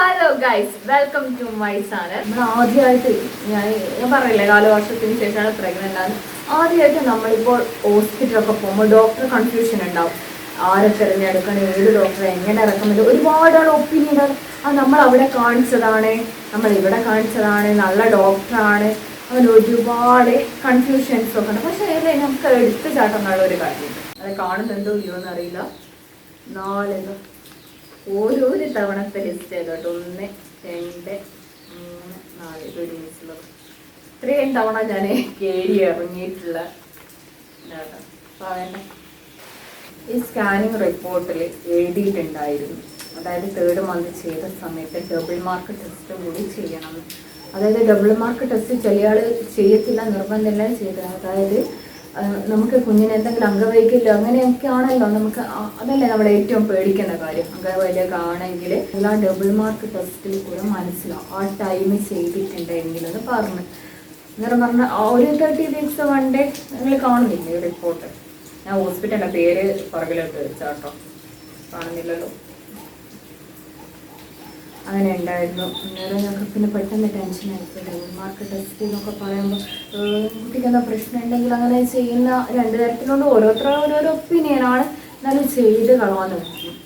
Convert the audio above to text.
Hello guys welcome to my channel ആദ്യമായിട്ട് ഞാൻ ഞാൻ പറയില്ലേ കാലവർഷത്തിന് ശേഷമാണ് പ്രഗ്നന്റ് ആണ് ആദ്യമായിട്ട് നമ്മളിപ്പോൾ ഹോസ്പിറ്റലൊക്കെ പോകുമ്പോൾ ഡോക്ടർ കൺഫ്യൂഷൻ ഉണ്ടാവും. ആരെ തിരഞ്ഞെടുക്കണം ഏത് ഡോക്ടറെ എങ്ങനെ ഇറക്കുന്നത്? ഒരുപാടാണ് ഒപ്പീനിയൻ ആ നമ്മൾ അവിടെ കാണിച്ചതാണ് നമ്മൾ ഇവിടെ കാണിച്ചതാണ് നല്ല ഡോക്ടറാണ് അങ്ങനെ ഒരുപാട് കൺഫ്യൂഷൻസ് ഒക്കെ ഉണ്ട്. പക്ഷേ അതിൽ നമുക്ക് എടുത്തു ചാട്ടുന്നുള്ള ഒരു കാര്യം അത് കാണുന്നുണ്ടോ ഇല്ലയോ എന്നറിയില്ല നാലെന്തോ ഓരോരു തവണത്തെ ലിസ്റ്റ് ചെയ്തോട്ടോ. ഒന്ന് രണ്ട് മൂന്ന് നാല്. ഒരു മിസ്സിലുള്ളത് ഇത്രയും തവണ ഞാൻ കേടി ഇറങ്ങിയിട്ടുള്ള ഈ സ്കാനിങ് റിപ്പോർട്ടിൽ എഴുതിയിട്ടുണ്ടായിരുന്നു. അതായത് തേർഡ് മന്ത് ചെയ്ത സമയത്ത് ഡബിൾ മാർക്ക് ടെസ്റ്റ് കൂടി ചെയ്യണം. അതായത് ഡബിൾ മാർക്ക് ടെസ്റ്റ് ചില ആൾ ചെയ്യത്തില്ല നിർബന്ധമില്ല ചെയ്തത് അതായത് നമുക്ക് കുഞ്ഞിന് എന്തെങ്കിലും അംഗവൈകല്യം അങ്ങനെയൊക്കെ ആണല്ലോ നമുക്ക് അതല്ലേ നമ്മുടെ ഏറ്റവും പേടിക്കേണ്ട കാര്യം. അംഗവൈകല്യമൊക്കെ ആണെങ്കിൽ എല്ലാ ഡബിൾ മാർക്ക് ടെസ്റ്റിൽ കൂടെ മനസ്സിലാവും ആ ടൈം ചെയ്തിട്ടുണ്ടെങ്കിൽ അത് പറഞ്ഞു. അന്നേരം പറഞ്ഞ ഒരു തേർട്ടി വീക്സ് വൺ ഡേ നിങ്ങൾ കാണുന്നില്ലേ റിപ്പോർട്ട് ഞാൻ ഹോസ്പിറ്റലിന്റെ പേര് പുറകിലോട്ട് വെച്ചാട്ടോ കാണുന്നില്ലല്ലോ. അങ്ങനെ ഉണ്ടായിരുന്നു. അന്നേരം ഞങ്ങൾക്ക് പിന്നെ പെട്ടെന്ന് ടെൻഷൻ ആയിപ്പോയി. മാർക്ക് ടെസ്റ്റ് എന്നൊക്കെ പറയുമ്പോൾ കുട്ടിക്ക് എന്താ പ്രശ്നം ഉണ്ടെങ്കിൽ അങ്ങനെ ചെയ്യുന്ന രണ്ട് തരത്തിലുണ്ട്. ഓരോരുത്തരും ഓരോരോ ഒപ്പീനിയനാണ് എന്നാലും ചെയ്ത് കളവാന്ന് വെച്ചു